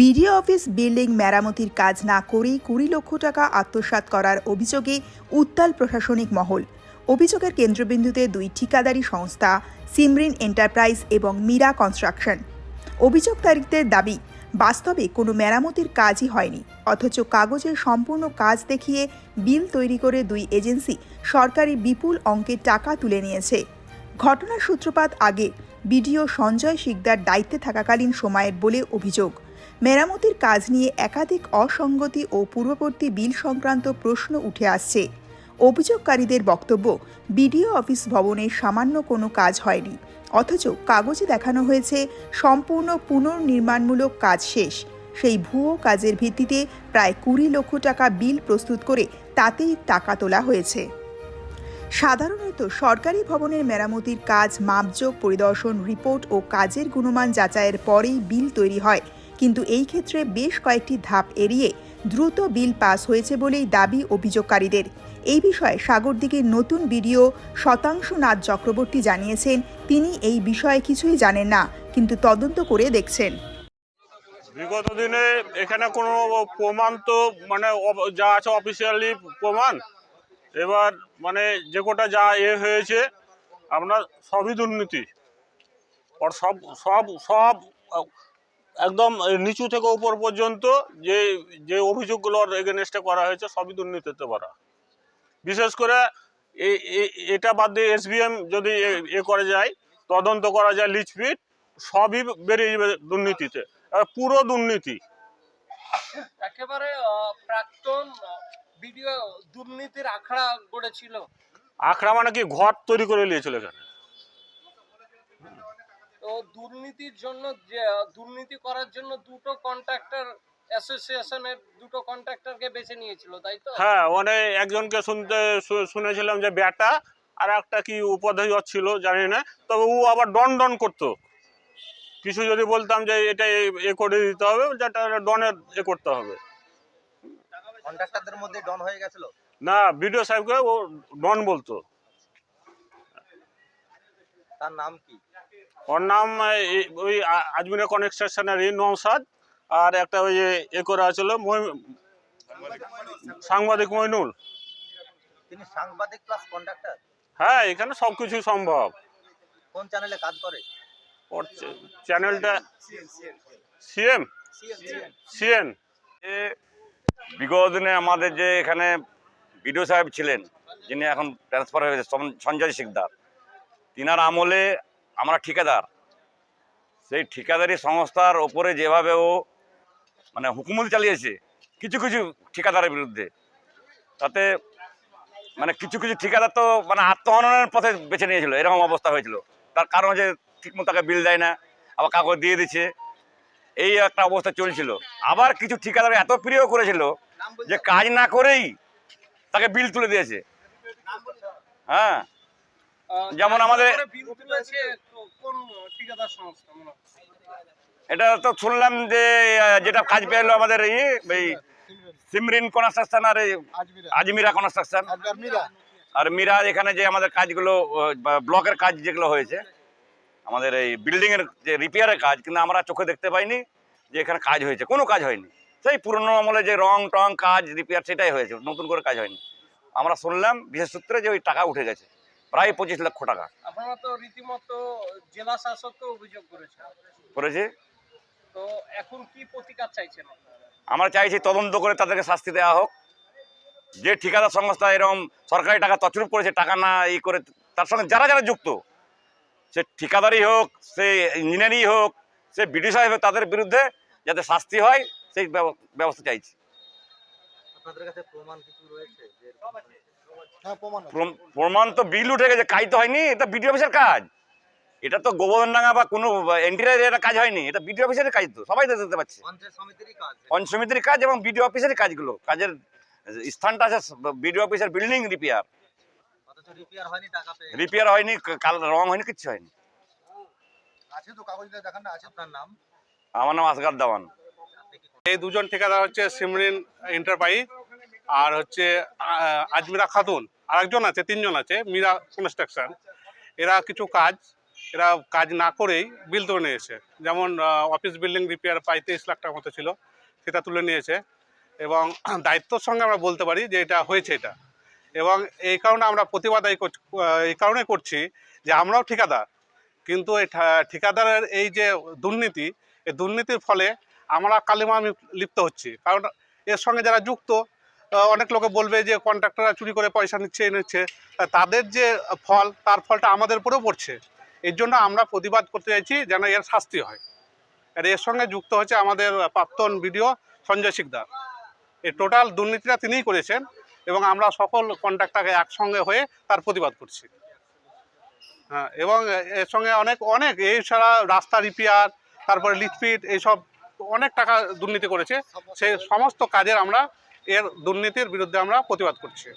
BDO office building মেরামতির কাজ না করেই কুড়ি লক্ষ টাকা আত্মসাৎ করার অভিযোগে উত্তাল প্রশাসনিক মহল। অভিযোগের কেন্দ্রবিন্দুতে দুই ঠিকাদারি সংস্থা, সিমরিন এন্টারপ্রাইজ এবং মীরা কনস্ট্রাকশন। অভিযোগকারীদের দাবি, বাস্তবে কোনো মেরামতির কাজই হয়নি, অথচ কাগজের সম্পূর্ণ কাজ দেখিয়ে বিল তৈরি করে দুই এজেন্সি সরকারি বিপুল অঙ্কের টাকা তুলে নিয়েছে। ঘটনার সূত্রপাত আগে বিডিও সঞ্জয় শিকদার দায়িত্বে থাকাকালীন সময়ের বলে অভিযোগ। মেরামতির কাজ নিয়ে একাধিক অসঙ্গতি ও পূর্ববর্তী বিল সংক্রান্ত প্রশ্ন উঠে আসছে। অভিযোগকারীদের বক্তব্য, বিডিও অফিস ভবনে সামান্য কোনো কাজ হয়নি, অথচ কাগজে দেখানো হয়েছে সম্পূর্ণ পুনর্নির্মাণমূলক কাজ শেষ। সেই ভুয়ো কাজের ভিত্তিতে প্রায় কুড়ি লক্ষ টাকা বিল প্রস্তুত করে তাতেই টাকা তোলা হয়েছে। সাধারণত সরকারি ভবনের মেরামতির কাজ মাপযোগ পরিদর্শন, রিপোর্ট ও কাজের গুণমান যাচাইয়ের পরেই বিল তৈরি হয়। কিন্তু এই ক্ষেত্রে বেশ কয়েকটি ধাপ এড়িয়ে দ্রুত বিল পাস হয়েছে বলেই দাবি অভিযোগকারীদের। এই বিষয়ে সাগরদিঘির নতুন ভিডিও শতাংশনাথ চক্রবর্তী জানিয়েছেন, তিনি এই বিষয়ে কিছুই জানেন না, কিন্তু তদন্ত করে দেখছেন। বিগত দিনে এখানে কোনো প্রমাণ তো মানে যা আছে অফিসিয়ালি প্রমাণ। এবার মানে যে কোটা যা এ হয়েছে আপনার সবই দুর্নীতি। সব সব সব একদম নিচু থেকে উপর পর্যন্ত যে যে অভিযোগগুলোর এগেনস্টে করা হয়েছে সবই দুর্নীতিতে করা বিশেষ করে এটা বাদ দিয়ে এসবিএম যদি এ- করা যায় তদন্ত করা যায় লিচপিট সবই বেরিয়ে যাবে দুর্নীতিতে। পুরো দুর্নীতি। একেবারে প্রাক্তন ভিডিও দুর্নীতির আখড়া গড়েছিল। আখড়া মানে কি? ঘর তৈরি করে নিয়েছিল এখানে। তো দুর্নীতির জন্য যে দুর্নীতি করার জন্য দুটো কন্ট্রাক্টর অ্যাসোসিয়েশনের দুটো কন্ট্রাক্টরকে বেছে নিয়েছিল তাই তো? হ্যাঁ মানে একজনকে শুনতে শুনেছিলাম যে ব্যাটা আর একটা কি উপাধ্যায় ছিল জানি না তবে ও আবার ডন ডন করতো। কিছু যদি বলতাম যে এটা এ- এ করে দিতে হবে যেটা ডনের এ করতে হবে। কন্ট্রাক্টরদের মধ্যে ডন হয়ে গেছিল? না বিডিও সাহেবকে ও ডন বলতো। তার নাম কি? ওর নাম এই- ওই আজমিরা কনেকশনের এই নৌসাদ আর একটা ওই এ করা ছিল সাংবাদিক মইনুল। হ্যাঁ এখানে সব কিছু সম্ভব। কোন চ্যানেলে কাজ করে? ওর চ্যা- চ্যানেলটা সিএম সিএন যে বিগত দিনে আমাদের যে এখানে বিডিও সাহেব ছিলেন যিনি এখন ট্রান্সফার হয়ে গেছে সঞ্জয় শিকদার তিনার আমলে আমরা ঠিকাদার। সেই ঠিকাদারি সংস্থার ওপরে যেভাবে ও মানে হুকুমত চালিয়েছে, কিছু কিছু ঠিকাদারের বিরুদ্ধে, তাতে মানে কিছু কিছু ঠিকাদার তো মানে আত্মহননের পথে বেছে নিয়েছিল, এরকম অবস্থা হয়েছিল। তার কারণ হচ্ছে ঠিকমতো তাকে বিল দেয় না, আবার কাগজ দিয়ে দিচ্ছে, এই একটা অবস্থা চলছিল। আবার কিছু ঠিকাদার এত প্রিয় করেছিল যে কাজ না করেই তাকে বিল তুলে দিয়েছে। হ্যাঁ? যেমন আমাদের-? এটা তো শুনলাম যে যেটা কাজ পেল আমাদের এই এই সিমরিন কনস্ট্রাকশন আর আজমিরা। কনস্ট্রাকশন। আর মিরা। এখানে যে আমাদের কাজগুলো ব্লকের কাজ যেগুলো হয়েছে আমাদের এই বিল্ডিং এর যে রিপেয়ারের কাজ কিন্তু আমরা চোখে দেখতে পাইনি যে এখানে কাজ হয়েছে। কোনো কাজ হয়নি। সেই পুরনো আমলে যে রং টং কাজ রিপেয়ার সেটাই হয়েছে। নতুন করে কাজ হয়নি। আমরা শুনলাম বিশেষ সূত্রে যে ওই টাকা উঠে গেছে। প্রায় পঁচিশ লক্ষ টাকা। আপনারা তো রীতিমতো জেলা শাসককে অভিযোগ করেছেন করেছে? তো এখন কি প্রতিকার চাইছেন আমরা চাইছি তদন্ত করে তাদেরকে শাস্তি দেওয়া হোক। যে ঠিকাদার সংস্থা এরকম সরকারি টাকা তছরূপ করেছে টাকা না ই করে তার সঙ্গে যারা যারা যুক্ত সে ঠিকাদারই হোক সে ইঞ্জিনিয়ারই হোক সে বিডি সাহেব হোক তাদের বিরুদ্ধে যাতে শাস্তি হয় সেই ব্যব- ব্যবস্থা চাইছি। আপনাদের কাছে প্রমাণ কিছু রয়েছে? প্রমাণ তো বিল উঠে গেছে কাজ তো হয়নি এটা বিডি অফিসের কাজ। এটা তো গোবর্ধনডাঙ্গা বা কোনো এন্টিরিয়ার এটা কাজ হয়নি এটা বিডি অফিসের কাজ তো সবাই তো দেখতে পাচ্ছে। পঞ্চায়েত সমিতিরই কাজ। এবং বিডিও অফিসের কাজগুলো কাজের স্থানটা আছে বিডিও অফিসের বিল্ডিং রিপেয়ার। রিপেয়ার হয়নি কাল রং হয়নি কিচ্ছু হয়নি। আছে তো কাগজটা দেখান না আছে আপনার নাম? আমার নাম আসগার দাওয়ান। এই দুজন ঠিকাদার হচ্ছে সিমরিন এন্টারপ্রাইজ। আর হচ্ছে আজমিরা খাতুন আর একজন আছে, তিনজন আছে, মীরা কনস্ট্রাকশন। এরা কিছু কাজ, এরা কাজ না করেই বিল তুলে নিয়েছে। যেমন অফিস বিল্ডিং রিপেয়ার প্রায় তেইশ লাখ টাকার মতো ছিল, সেটা তুলে নিয়েছে। এবং দায়িত্বর সঙ্গে আমরা বলতে পারি যে এটা হয়েছে এটা। এবং এই কারণে আমরা প্রতিবাদ এই কারণে করছি যে আমরাও ঠিকাদার। কিন্তু এই ঠিকাদারের এই যে দুর্নীতি, এই দুর্নীতির ফলে আমরা কালিমা লিপ্ত হচ্ছি। কারণ এর সঙ্গে যারা যুক্ত অনেক লোকে বলবে যে কন্ট্রাক্টররা চুরি করে পয়সা নিচ্ছে তা তাদের যে ফল, তার ফলটা আমাদের উপরেও পড়ছে। এর জন্য আমরা প্রতিবাদ করতে চাইছি যেন এর শাস্তি হয়। আর এর সঙ্গে যুক্ত হচ্ছে আমাদের প্রাক্তন বিডিও সঞ্জয় শিকদার। এই টোটাল দুর্নীতিটা তিনিই করেছেন এবং আমরা সকল কন্ট্রাক্টরকে একসঙ্গে হয়ে তার প্রতিবাদ করছি। হ্যাঁ এবং এর সঙ্গে অনেক অনেক, এই ছাড়া রাস্তা রিপেয়ার তারপরে লিটফিট এইসব অনেক টাকা দুর্নীতি করেছে। সেই সমস্ত কাজের আমরা এর দুর্নীতির বিরুদ্ধে আমরা প্রতিবাদ করছি।